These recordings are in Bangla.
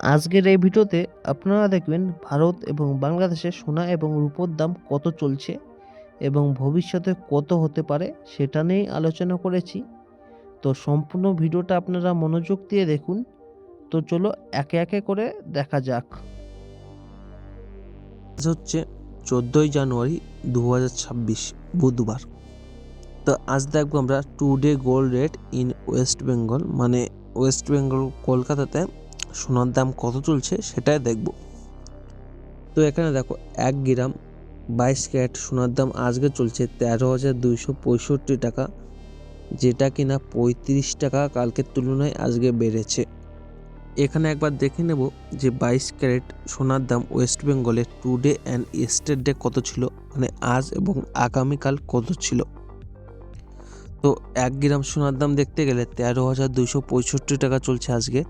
আজকের এই ভিডিওতে আপনারা দেখবেন ভারত এবং বাংলাদেশে সোনা এবং রূপোর দাম কত চলছে এবং ভবিষ্যতে কত হতে পারে সেটা নিয়েই আলোচনা করেছি। তো সম্পূর্ণ ভিডিওটা আপনারা মনোযোগ দিয়ে দেখুন। তো চলো একে একে করে দেখা যাক। আজ হচ্ছে চোদ্দোই জানুয়ারি দু হাজার ছাব্বিশ, বুধবার। তো আজ দেখব আমরা today gold rate in West Bengal মানে ওয়েস্ট বেঙ্গল কলকাতাতে সোনার দাম কত চলছে সেটাই দেখব। তো এখানে দেখো, এক গ্রাম বাইশ ক্যারেট সোনার দাম আজকে চলছে তেরো হাজার দুইশো পঁয়ষট্টি টাকা, যেটা কিনা পঁয়ত্রিশ টাকা কালকের তুলনায় আজকে বেড়েছে। এখানে একবার দেখে নেব যে বাইশ ক্যারেট সোনার দাম ওয়েস্ট বেঙ্গলে টুডে অ্যান্ড এস্টেট ডে কত ছিল মানে আজ এবং আগামীকাল কত ছিল। তো এক গ্রাম সোনার দাম দেখতে গেলে তেরো হাজার দুইশো পঁয়ষট্টি টাকা চলছে আজকে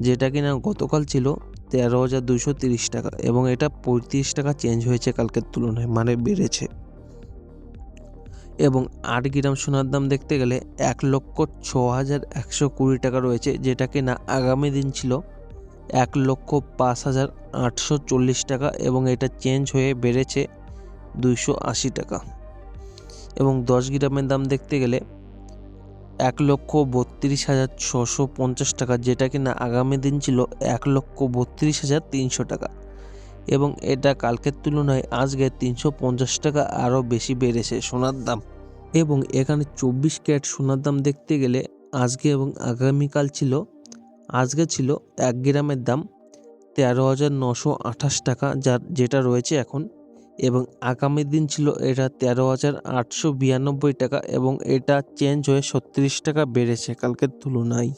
যেটা কিনা গতকাল ছিল তেরো হাজার দুশো তিরিশ টাকা এবং এটা পঁয়ত্রিশ টাকা চেঞ্জ হয়েছে কালকের তুলনায় মানে বেড়েছে। এবং আট গ্রাম সোনার দাম দেখতে গেলে এক লক্ষ ছ হাজার একশো কুড়ি টাকা রয়েছে, যেটা কিনা আগামী দিন ছিল এক লক্ষ পাঁচ হাজার আটশো চল্লিশ টাকা এবং এটা চেঞ্জ হয়ে বেড়েছে দুইশো আশি টাকা। এবং দশ গ্রামের দাম দেখতে গেলে এক লক্ষ বত্রিশ হাজার ছশো পঞ্চাশ টাকা, যেটা কিনা আগামী দিন ছিল এক লক্ষ বত্রিশ হাজার তিনশো টাকা এবং এটা কালকের তুলনায় আজকে তিনশো পঞ্চাশ টাকা আরও বেশি বেড়েছে সোনার দাম। এবং এখানে চব্বিশ ক্যারেট সোনার দাম দেখতে গেলে আজকে এবং আগামীকাল ছিল, আজকে ছিল এক গ্রামের দাম তেরো হাজার নশো আঠাশ টাকা, যার যেটা রয়েছে এখন এবং আগামী দিন ছিল এটা তেরো হাজার আটশো বিরানব্বই টাকা এবং এটা চেঞ্জ হয়ে ছত্রিশ টাকা বেড়েছে কালকের তুলনায়।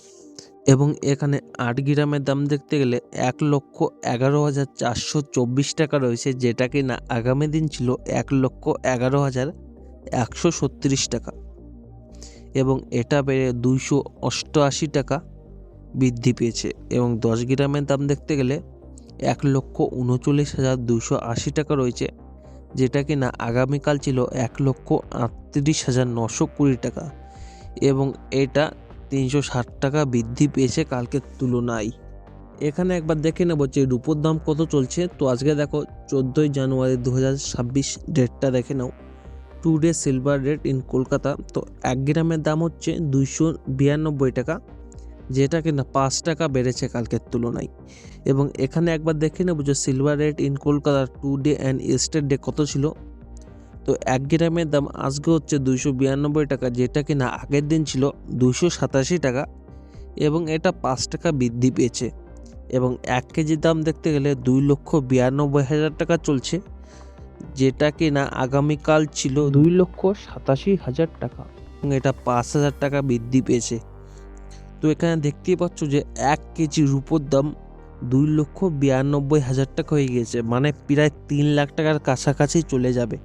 এবং এখানে আট গ্রামের দাম দেখতে গেলে এক লক্ষ এগারো হাজার চারশো চব্বিশ টাকা রয়েছে, যেটা কিনা আগামী দিন ছিল এক লক্ষ এগারো হাজার একশো ছত্রিশ টাকা। এবং এটা বেড়ে দুইশো অষ্টআশি টাকা বৃদ্ধি পেয়েছে। এবং দশ গ্রামের দাম দেখতে গেলে এক লক্ষ উনচল্লিশ হাজার দুশো আশি টাকা রয়েছে। যেটা কিনা আগামীকাল ছিল এক লক্ষ আটত্রিশ হাজার নশো কুড়ি টাকা এবং এটা তিনশো ষাট টাকা বৃদ্ধি পেয়েছে কালকের তুলনায়। এখানে একবার দেখে নেব যে রুপোর দাম কত চলছে। তো আজকে দেখো চোদ্দোই জানুয়ারি দু হাজার ছাব্বিশ ডেটটা দেখে নাও। Today silver rate in Kolkata তো এক গ্রামের দাম হচ্ছে দুইশো বিরানব্বই টাকা। যেটা কিনা পাঁচ টাকা বেড়েছে কালকের তুলনায়। এবং এখানে একবার দেখে নেব যে silver rate in Kolkata today and yesterday কত ছিল। তো এক গ্রামের দাম আজকে হচ্ছে দুইশো বিরানব্বই টাকা, যেটা কিনা আগের দিন ছিল দুইশো সাতাশি টাকা এবং এটা পাঁচ টাকা বৃদ্ধি পেয়েছে। এবং এক কেজির দাম দেখতে গেলে দুই লক্ষ বিরানব্বই হাজার টাকা চলছে, যেটা কিনা আগামীকাল ছিল দুই লক্ষ সাতাশি হাজার টাকা। এবং এটা পাঁচ হাজার টাকা বৃদ্ধি পেয়েছে। তো এখানে দেখতেই পাচ্ছ যে এক কেজি রূপোর দাম দুই লক্ষ বিরানব্বই হাজার টাকা হয়ে গিয়েছে মানে প্রায় তিন লাখ টাকার কাছাকাছি চলে যাবে।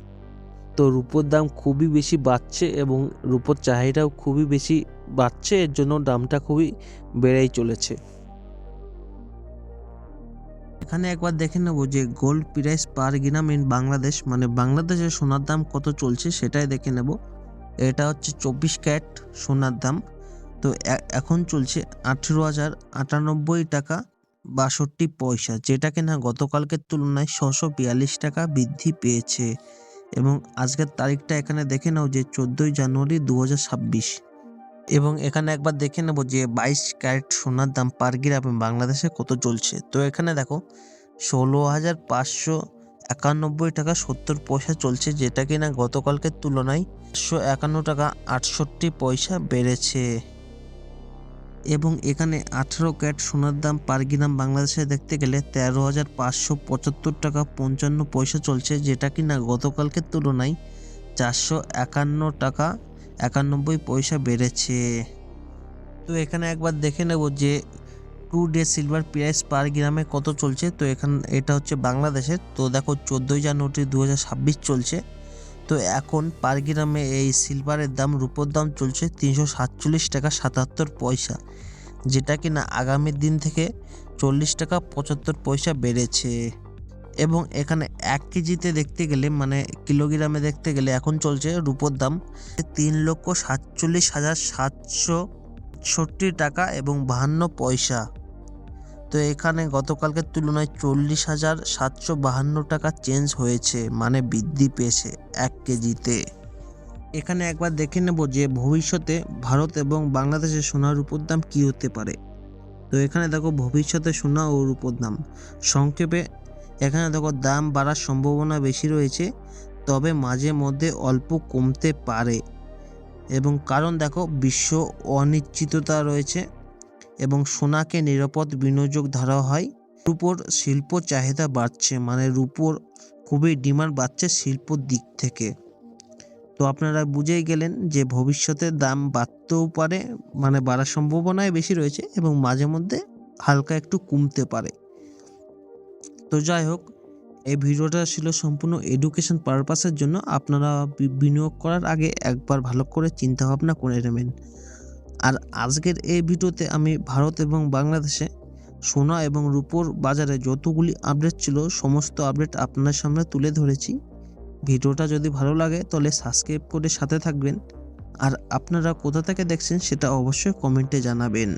তো রূপোর দাম খুবই বেশি বাড়ছে এবং রূপোর চাহিদাও খুবই বেশি বাড়ছে, এর জন্য দামটা খুবই বেড়েই চলেছে। এখানে একবার দেখে নেব যে gold price per gram in Bangladesh মানে বাংলাদেশের সোনার দাম কত চলছে সেটাই দেখে নেব। এটা হচ্ছে চব্বিশ ক্যারেট সোনার দাম। তো এখন চলছে আঠেরো হাজার আটানব্বই টাকা বাষট্টি পয়সা, যেটা কিনা গতকালকের তুলনায় ছশো বিয়াল্লিশ টাকা বৃদ্ধি পেয়েছে। এবং আজকের তারিখটা এখানে দেখে নাও যে চোদ্দোই জানুয়ারি দু হাজার ছাব্বিশ। এবং এখানে একবার দেখে নেব যে বাইশ ক্যারেট সোনার দাম পার গ্রামে বাংলাদেশে কত চলছে। তো এখানে দেখো, ষোলো হাজার পাঁচশো একানব্বই টাকা সত্তর পয়সা চলছে, যেটা কিনা গতকালকের তুলনায় একশো একান্ন টাকা আটষট্টি পয়সা বেড়েছে। এবং এখানে আঠেরো ক্যারেট সোনার দাম পার গ্রাম বাংলাদেশে দেখতে গেলে তেরো হাজার পাঁচশো পঁচাত্তর টাকা পঞ্চান্ন পয়সা চলছে, যেটা কিনা গতকালকের তুলনায় চারশো একান্ন টাকা একানব্বই পয়সা বেড়েছে। তো এখানে একবার দেখে নেব যে today silver price per গ্রামে কত চলছে। তো এখানে, এটা হচ্ছে বাংলাদেশের, তো দেখো চোদ্দোই জানুয়ারি দু হাজার ছাব্বিশ চলছে। তো এখন পার গ্রামে এই সিলভারের দাম, রূপোর দাম চলছে তিনশো সাতচল্লিশ টাকা সাতাত্তর পয়সা, যেটা কিনা আগামী দিন থেকে চল্লিশ টাকা পঁচাত্তর পয়সা বেড়েছে। এবং এখানে এক কেজিতে দেখতে গেলে মানে কিলোগ্রামে দেখতে গেলে এখন চলছে রূপোর দাম তিন লক্ষ সাতচল্লিশ হাজার সাতশো ষট্টি টাকা এবং বাহান্ন পয়সা। তো এখানে গতকালকের তুলনায় চল্লিশ হাজার সাতশো বাহান্ন টাকা চেঞ্জ হয়েছে মানে বৃদ্ধি পেয়েছে এক কেজিতে। এখানে একবার দেখে নেব যে ভবিষ্যতে ভারত এবং বাংলাদেশের সোনার রূপোর দাম কী হতে পারে। তো এখানে দেখো ভবিষ্যতে সোনা ও রূপোর দাম। সংক্ষেপে, এখানে দেখো দাম বাড়ার সম্ভাবনা বেশি রয়েছে, তবে মাঝে মধ্যে অল্প কমতে পারে। এবং কারণ দেখো বিশ্ব অনিশ্চিততা রয়েছে এবং সোনাকে নিরাপদ বিনিয়োগ ধরা হয়। রূপোর শিল্প চাহিদা বাড়ছে মানে রূপোর খুবই ডিমান্ড বাড়ছে শিল্পর দিক থেকে। তো আপনারা বুঝেই গেলেন যে ভবিষ্যতে দাম বাড়তেও পারে মানে বাড়ার সম্ভাবনাই বেশি রয়েছে এবং মাঝে মধ্যে হালকা একটু কমতে পারে। তো যাই হোক, এই ভিডিওটা ছিল সম্পূর্ণ এডুকেশন পারপাসের জন্য। আপনারা বিনিয়োগ করার আগে একবার ভালো করে চিন্তা ভাবনা করে নেবেন। আর আজকের এই ভিডিওতে আমি ভারত এবং বাংলাদেশে সোনা এবং রূপোর বাজারে যতগুলি আপডেট ছিল, সমস্ত আপডেট আপনার সামনে তুলে ধরেছি। ভিডিওটা যদি ভালো লাগে তাহলে সাবস্ক্রাইব করে সাথে থাকবেন। আর আপনারা কোথা থেকে দেখছেন সেটা অবশ্যই কমেন্টে জানাবেন।